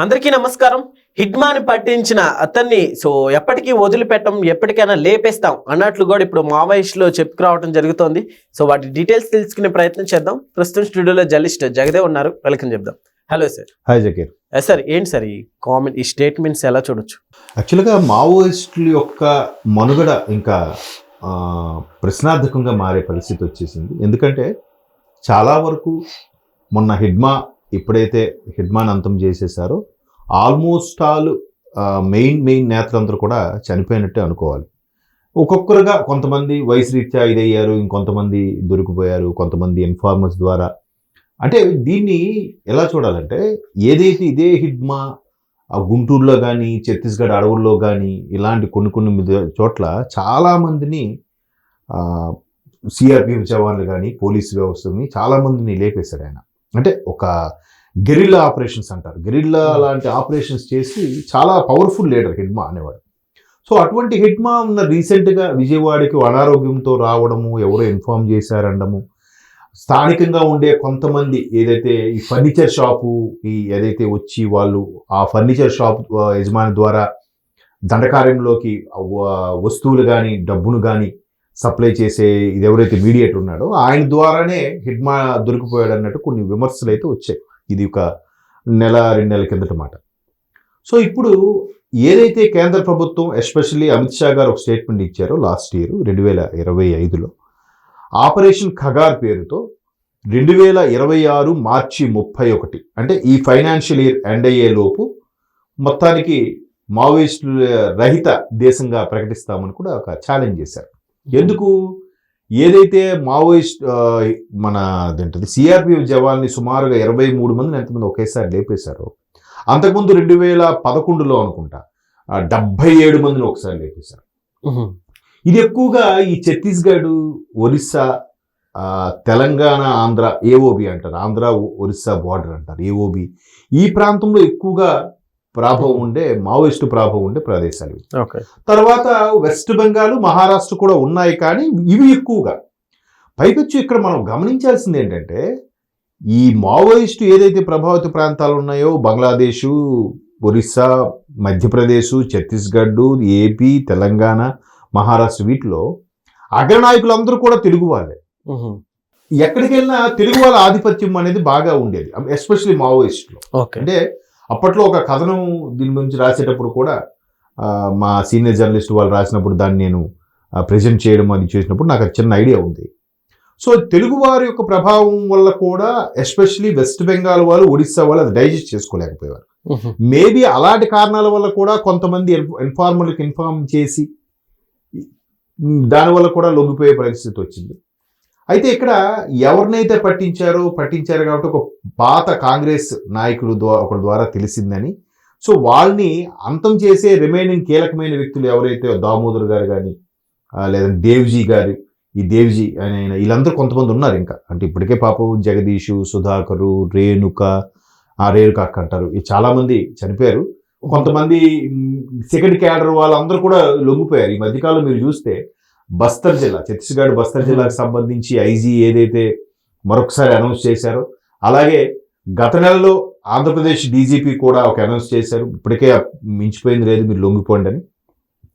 అందరికీ నమస్కారం. హిడ్మాని పట్టించిన అతన్ని సో ఎప్పటికీ వదిలిపెట్టం ఎప్పటికైనా లేపేస్తాం అన్నట్లు కూడా ఇప్పుడు మావోయిస్టులో చెప్పుకురావడం జరుగుతోంది. సో వాటి డీటెయిల్స్ తెలుసుకునే ప్రయత్నం చేద్దాం. ప్రస్తుతం స్టూడియోలో జర్నలిస్ట్ జగదేవ్ ఉన్నారు. వెల్కమ్ చెప్దాం. Hello sir. Hi Zakir sir ఏంటి సార్ ఈ కామెంట్ ఈ స్టేట్మెంట్స్ ఎలా చూడొచ్చు? యాక్చువల్గా మావోయిస్టుల యొక్క మనుగడ ఇంకా ప్రశ్నార్థకంగా మారే పరిస్థితి వచ్చేసింది. ఎందుకంటే చాలా వరకు మొన్న హిడ్మా ఎప్పుడైతే హిడ్మాన్ అంతం చేసేసారో ఆల్మోస్ట్ ఆల్ మెయిన్ మెయిన్ నేతలందరూ కూడా చనిపోయినట్టే అనుకోవాలి. ఒక్కొక్కరుగా కొంతమంది వయసు రీత్యా ఇదయ్యారు ఇంకొంతమంది దొరికిపోయారు కొంతమంది ఇన్ఫార్మర్స్ ద్వారా. అంటే దీన్ని ఎలా చూడాలంటే ఏదైతే ఇదే హిడ్మా ఆ గుంటూరులో కానీ ఛత్తీస్గఢ్ అడవుల్లో కానీ ఇలాంటి కొన్ని కొన్ని చోట్ల చాలామందిని సిఆర్పిఎఫ్ జవాన్లు కానీ పోలీస్ వ్యవస్థని చాలామందిని లేపేశాడు ఆయన. అంటే ఒక గెరిల్లా ఆపరేషన్స్ అంటారు. గెరిల్లా లాంటి ఆపరేషన్స్ చేసి చాలా పవర్ఫుల్ లీడర్ హిడ్మా అనేవాడు. సో అటువంటి హిడ్మా ఉన్న రీసెంట్గా విజయవాడకి అనారోగ్యంతో రావడము ఎవరో ఇన్ఫార్మ్ చేశారనడము స్థానికంగా ఉండే కొంతమంది ఏదైతే ఈ ఫర్నిచర్ షాపు ఈ ఏదైతే వచ్చి వాళ్ళు ఆ ఫర్నిచర్ షాప్ యజమాని ద్వారా దండకార్యంలోకి వస్తువులు కానీ డబ్బును కానీ సప్లై చేసే ఇది ఎవరైతే మీడియేటర్ ఉన్నాడో ఆయన ద్వారానే హిడ్మా దొరికిపోయాడు అన్నట్టు కొన్ని విమర్శలు అయితే వచ్చాయి. ఇది ఒక నెల రెండు నెలల కిందట మాట. సో ఇప్పుడు ఏదైతే కేంద్ర ప్రభుత్వం ఎస్పెషల్లీ అమిత్ షా గారు ఒక స్టేట్మెంట్ ఇచ్చారో లాస్ట్ ఇయర్ రెండు వేల ఇరవై ఐదులో ఆపరేషన్ ఖగార్ పేరుతో రెండు వేల ఇరవై ఆరు మార్చి ముప్పై ఒకటి అంటే ఈ ఫైనాన్షియల్ ఇయర్ ఎండ్ అయ్యే లోపు మొత్తానికి మావోయిస్టుల రహిత దేశంగా ప్రకటిస్తామని కూడా ఒక ఛాలెంజ్ చేశారు. ఎందుకు? ఏదైతే మావోయిస్ట్ మన అదేంటది సిఆర్పిఎఫ్ జవాన్ని సుమారుగా ఇరవై మూడు మందిని ఎంతమంది ఒకేసారి లేపేశారో అంతకుముందు రెండు వేల పదకొండులో అనుకుంటా డెబ్బై ఏడు మందిని ఒకసారి లేపేశారు. ఇది ఎక్కువగా ఈ ఛత్తీస్గఢ్ ఒరిస్సా తెలంగాణ ఆంధ్ర ఏఓబి అంటారు ఆంధ్ర ఒరిస్సా బార్డర్ అంటారు ఏఓబి. ఈ ప్రాంతంలో ఎక్కువగా ప్రాభవం ఉండే మావోయిస్టు ప్రాభవం ఉండే ప్రదేశాలు తర్వాత వెస్ట్ బెంగాల్ మహారాష్ట్ర కూడా ఉన్నాయి కానీ ఇవి ఎక్కువగా. పైపెచ్చు ఇక్కడ మనం గమనించాల్సింది ఏంటంటే ఈ మావోయిస్టు ఏదైతే ప్రభావిత ప్రాంతాలు ఉన్నాయో బంగ్లాదేశు ఒరిస్సా మధ్యప్రదేశ్ ఛత్తీస్గఢ్ ఏపీ తెలంగాణ మహారాష్ట్ర వీటిలో అగ్రనాయకులందరూ కూడా తెలుగు వాళ్ళే. ఎక్కడికి వెళ్ళినా తెలుగు వాళ్ళ ఆధిపత్యం అనేది బాగా ఉండేది ఎస్పెషల్లీ మావోయిస్టులో. ఓకే. అంటే అప్పట్లో ఒక కథనం దీని గురించి రాసేటప్పుడు కూడా మా సీనియర్ జర్నలిస్ట్ వాళ్ళు రాసినప్పుడు దాన్ని నేను ప్రజెంట్ చేయడం అది చేసినప్పుడు నాకు చిన్న ఐడియా ఉంది. సో తెలుగు వారి యొక్క ప్రభావం వల్ల కూడా ఎస్పెషలీ వెస్ట్ బెంగాల్ వాళ్ళు ఒడిస్సా వాళ్ళు అది డైజెస్ట్ చేసుకోలేకపోయారు మేబీ అలాంటి కారణాల వల్ల కూడా కొంతమంది ఇన్ఫార్మర్లకు ఇన్ఫార్మ్ చేసి దానివల్ల కూడా లొంగిపోయే పరిస్థితి వచ్చింది. అయితే ఇక్కడ ఎవరినైతే పట్టించారో పట్టించారు కాబట్టి ఒక పాత కాంగ్రెస్ నాయకుడు ద్వారా ఒకరి ద్వారా తెలిసిందని. సో వాళ్ళని అంతం చేసే రిమైనింగ్ కీలకమైన వ్యక్తులు ఎవరైతే దామోదర్ గారు కానీ లేదా దేవ్జీ గారు ఈ దేవ్జీ అని ఆయన వీళ్ళందరూ కొంతమంది ఉన్నారు ఇంకా. అంటే ఇప్పటికే పాపం జగదీషు సుధాకరు రేణుక ఆ రేణుక అక్క అంటారు. ఈ చాలామంది చనిపోయారు. కొంతమంది సెకండ్ క్యాడర్ వాళ్ళందరూ కూడా లొంగిపోయారు. ఈ మధ్యకాలం మీరు చూస్తే బస్తర్ జిల్లా ఛత్తీస్గఢ్ బస్తర్ జిల్లాకు సంబంధించి ఐజీ ఏదైతే మరొకసారి అనౌన్స్ చేశారో అలాగే గత నెలలో ఆంధ్రప్రదేశ్ డీజీపీ కూడా ఒక అనౌన్స్ చేశారు. ఇప్పటికే మించిపోయింది లేదు మీరు లొంగిపోండి అని.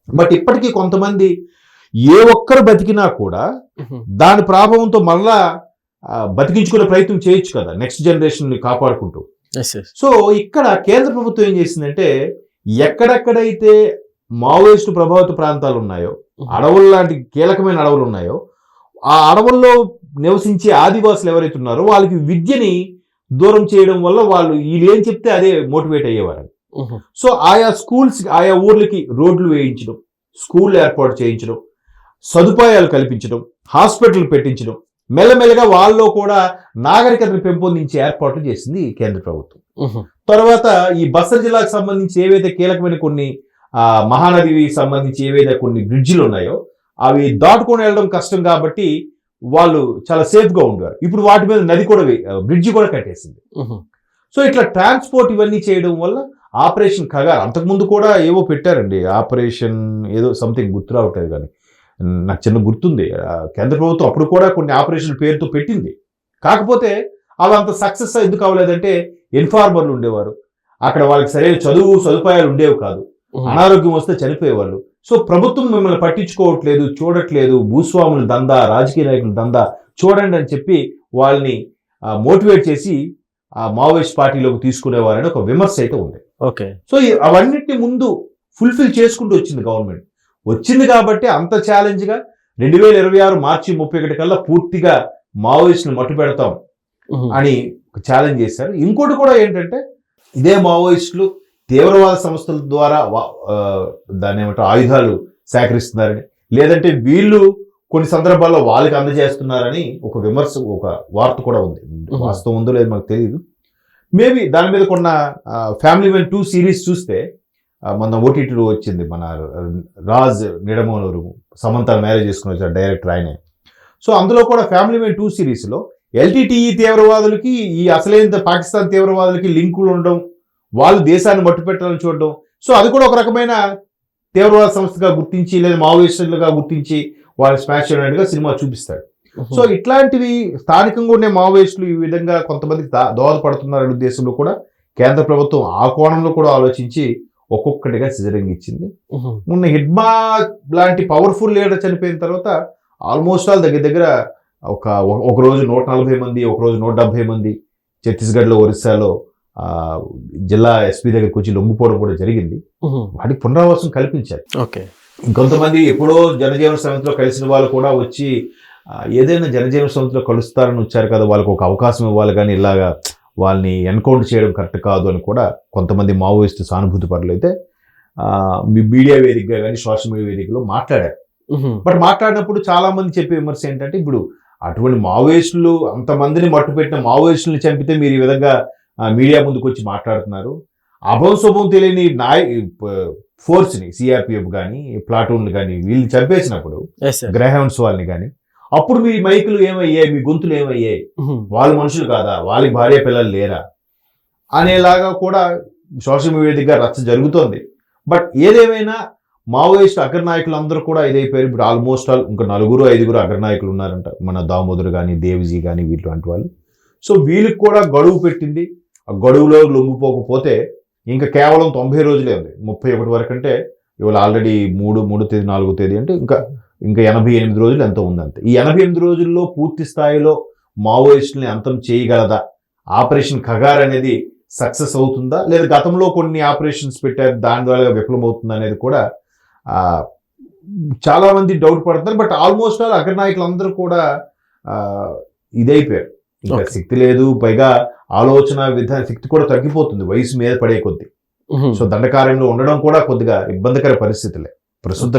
బట్ ఇప్పటికీ కొంతమంది ఏ ఒక్కరు బతికినా కూడా దాని ప్రభావంతో మళ్ళా బతికించుకునే ప్రయత్నం చేయొచ్చు కదా నెక్స్ట్ జనరేషన్ని కాపాడుకుంటూ. సో ఇక్కడ కేంద్ర ప్రభుత్వం ఏం చేసిందంటే ఎక్కడెక్కడైతే మావోయిస్టు ప్రభావిత ప్రాంతాలు ఉన్నాయో అడవులు లాంటి కీలకమైన అడవులు ఉన్నాయో ఆ అడవుల్లో నివసించే ఆదివాసులు ఎవరైతే ఉన్నారో వాళ్ళకి విద్యని దూరం చేయడం వల్ల వాళ్ళు వీళ్ళు ఏం చెప్తే అదే మోటివేట్ అయ్యేవారు సో ఆయా స్కూల్స్ ఆయా ఊర్లకి రోడ్లు వేయించడం స్కూల్ ఏర్పాటు చేయించడం సదుపాయాలు కల్పించడం హాస్పిటల్ పెట్టించడం మెల్లమెల్లగా వాళ్ళలో కూడా నాగరికతను పెంపొందించే ఏర్పాట్లు చేసింది కేంద్ర ప్రభుత్వం. తర్వాత ఈ బస్తర్ జిల్లాకు సంబంధించి ఏవైతే కీలకమైన కొన్ని మహానదికి సంబంధించి ఏవైతే కొన్ని బ్రిడ్జిలు ఉన్నాయో అవి దాటుకొని వెళ్ళడం కష్టం కాబట్టి వాళ్ళు చాలా సేఫ్గా ఉండేవారు. ఇప్పుడు వాటి మీద నది కూడా బ్రిడ్జి కూడా కట్టేసింది. సో ఇట్లా ట్రాన్స్పోర్ట్ ఇవన్నీ చేయడం వల్ల ఆపరేషన్ ఖగార్ అంతకుముందు కూడా ఏవో పెట్టారండి. ఆపరేషన్ ఏదో సంథింగ్ గుర్తు రావట్లేదు కానీ. నాకు చిన్న గుర్తుంది. ఆ, కేంద్ర ప్రభుత్వం అప్పుడు కూడా కొన్ని ఆపరేషన్ పేరుతో పెట్టింది. కాకపోతే అవి అంత సక్సెస్ ఎందుకు అవ్వలేదంటే ఇన్ఫార్మర్లు ఉండేవారు. అక్కడ వాళ్ళకి సరైన చదువు సదుపాయాలు ఉండేవి కాదు. అనారోగ్యం వస్తే చనిపోయేవాళ్ళు. సో ప్రభుత్వం మిమ్మల్ని పట్టించుకోవట్లేదు చూడట్లేదు భూస్వాముల దందా రాజకీయ నాయకుల దందా చూడండి అని చెప్పి వాళ్ళని మోటివేట్ చేసి ఆ మావోయిస్ట్ పార్టీలోకి తీసుకునేవారని ఒక విమర్శ అయితే ఉంది. ఓకే. సో అవన్నిటిని ముందు ఫుల్ఫిల్ చేసుకుంటూ వచ్చింది గవర్నమెంట్. వచ్చింది కాబట్టి అంత ఛాలెంజ్గా రెండు వేల ఇరవై ఆరు మార్చి ముప్పై ఒకటి కల్లా పూర్తిగా మావోయిస్ట్ని మట్టు పెడతాం అని ఛాలెంజ్ చేశారు. ఇంకోటి కూడా ఏంటంటే ఇదే మావోయిస్టులు తీవ్రవాద సంస్థల ద్వారా దాన్ని ఏమంటారు ఆయుధాలు సేకరిస్తున్నారని లేదంటే వీళ్ళు కొన్ని సందర్భాల్లో వాళ్ళకి అందజేస్తున్నారని ఒక విమర్శ ఒక వార్త కూడా ఉంది. వాస్తవం ఉందో లేదో మాకు తెలియదు మేబీ దాని మీద కొన్న ఫ్యామిలీ మెన్ టూ సిరీస్ చూస్తే మన ఓటీటీలో వచ్చింది మన రాజ్ నిడమోనూరు సమంత మ్యారేజ్ చేసుకుని వచ్చారు డైరెక్టర్ ఆయనే. సో అందులో కూడా ఫ్యామిలీ మెన్ టూ సిరీస్లో ఎల్టీటీఈ తీవ్రవాదులకి ఈ అసలైన పాకిస్తాన్ తీవ్రవాదులకి లింకులు ఉండడం వాళ్ళు దేశాన్ని మట్టుపెట్టాలని చూడడం. సో అది కూడా ఒక రకమైన తీవ్రవాద సంస్థగా గుర్తించి లేదా మావోయిస్టులుగా గుర్తించి వాళ్ళు స్మాష్ చేయడానికి సినిమా చూపిస్తాడు. సో ఇట్లాంటివి స్థానికంగా ఉండే మావోయిస్టులు ఈ విధంగా కొంతమందికి దోహదపడుతున్నారనే ఉద్దేశంలో కూడా కేంద్ర ప్రభుత్వం ఆ కోణంలో కూడా ఆలోచించి ఒక్కొక్కటిగా సిజరింగ్ ఇచ్చింది. మొన్న హిడ్మా లాంటి పవర్ఫుల్ లీడర్ చనిపోయిన తర్వాత ఆల్మోస్ట్ ఆల్ దగ్గర దగ్గర ఒక ఒక రోజు నూట నలభై మంది ఒక రోజు నూట డెబ్బై మంది ఛత్తీస్గఢ్లో ఒరిస్సాలో జిల్లా ఎస్పీ దగ్గరికి వచ్చి లొంగిపోవడం కూడా జరిగింది. వాటికి పునరావాసం కల్పించారు. ఓకే. ఇంకొంతమంది ఎప్పుడో జనజీవన సమితిలో కలిసిన వాళ్ళు కూడా వచ్చి ఏదైనా జనజీవన సమితిలో కలుస్తారని వచ్చారు కదా వాళ్ళకి ఒక అవకాశం ఇవ్వాలి కానీ ఇలాగా వాళ్ళని ఎన్కౌంటర్ చేయడం కరెక్ట్ కాదు అని కూడా కొంతమంది మావోయిస్టు సానుభూతి పరులు అయితే మీడియా వేదికగా కానీ సోషల్ మీడియా వేదికలో మాట్లాడారు. బట్ మాట్లాడినప్పుడు చాలా మంది చెప్పే విమర్శ ఏంటంటే ఇప్పుడు అటువంటి మావోయిస్టులు అంతమందిని మట్టుపెట్టిన మావోయిస్టులను చంపితే మీరు ఈ విధంగా మీడియా ముందుకు వచ్చి మాట్లాడుతున్నారు. అభం శుభం తెలియని నాయ ఫోర్స్ని సిఆర్పిఎఫ్ కానీ ప్లాటూన్లు కానీ వీళ్ళు చంపేసినప్పుడు గ్రహౌండ్స్ వాళ్ళని కానీ అప్పుడు మీ మైకులు ఏమయ్యాయి? మీ గొంతులు ఏమయ్యాయి? వాళ్ళు మనుషులు కాదా? వాళ్ళకి భార్య పిల్లలు లేరా? అనేలాగా కూడా సోషల్ మీడియా దగ్గర రచ్చ జరుగుతోంది. బట్ ఏదేమైనా మావోయిస్ట్ అగ్రనాయకులు అందరూ కూడా ఇదైపోయారు. ఇప్పుడు ఆల్మోస్ట్ ఆల్ ఇంకా నలుగురు ఐదుగురు అగ్రనాయకులు ఉన్నారంట. మన దామోదర్ కానీ దేవిజీ కానీ వీళ్ళంటి వాళ్ళు. సో వీళ్ళకి కూడా గడువు పెట్టింది. గడువులో లొంగిపోకపోతే ఇంకా కేవలం తొంభై రోజులే ఉంది. ముప్పై ఒకటి వరకు అంటే ఇవాళ ఆల్రెడీ మూడు మూడు తేదీ నాలుగో తేదీ అంటే ఇంకా ఇంకా ఎనభై ఎనిమిది రోజులు ఎంతో ఉందంతే. ఈ ఎనభై ఎనిమిది రోజుల్లో పూర్తి స్థాయిలో మావోయిస్టుల్ని అంతం చేయగలదా? ఆపరేషన్ ఖగార్ అనేది సక్సెస్ అవుతుందా? లేదా గతంలో కొన్ని ఆపరేషన్స్ పెట్టారు దాని ద్వారా విఫలమవుతుందా అనేది కూడా చాలామంది డౌట్ పడుతున్నారు. బట్ ఆల్మోస్ట్ ఆల్ అగ్రనాయకులందరూ కూడా ఇదైపోయారు. ఇంకా. శక్తి లేదు పైగా ఆలోచన విధాన శక్తి కూడా తగ్గిపోతుంది వయసు మీద పడే కొద్దీ. సో దండకార్యంలో ఉండడం కూడా కొద్దిగా ఇబ్బందికర పరిస్థితులే. ప్రస్తుత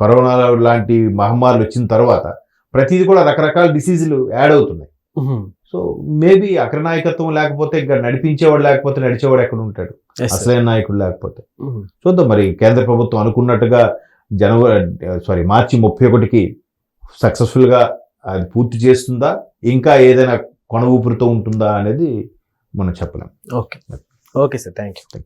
కరోనా లాంటి మహమ్మారులు వచ్చిన తర్వాత ప్రతిదీ కూడా రకరకాల డిసీజులు యాడ్ అవుతున్నాయి. సో మేబీ అగ్రనాయకత్వం లేకపోతే ఇంకా నడిపించేవాడు లేకపోతే నడిచేవాడు ఎక్కడ ఉంటాడు? అసలైన నాయకుడు లేకపోతే. చూద్దాం మరి కేంద్ర ప్రభుత్వం అనుకున్నట్టుగా జనవరి సారీ మార్చి ముప్పై ఒకటికి సక్సెస్ఫుల్గా అది పూర్తి చేస్తుందా? ఇంకా ఏదైనా కొన ఊపిరితో ఉంటుందా అనేది మనం చెప్పలేం. Okay. Okay sir. Thank you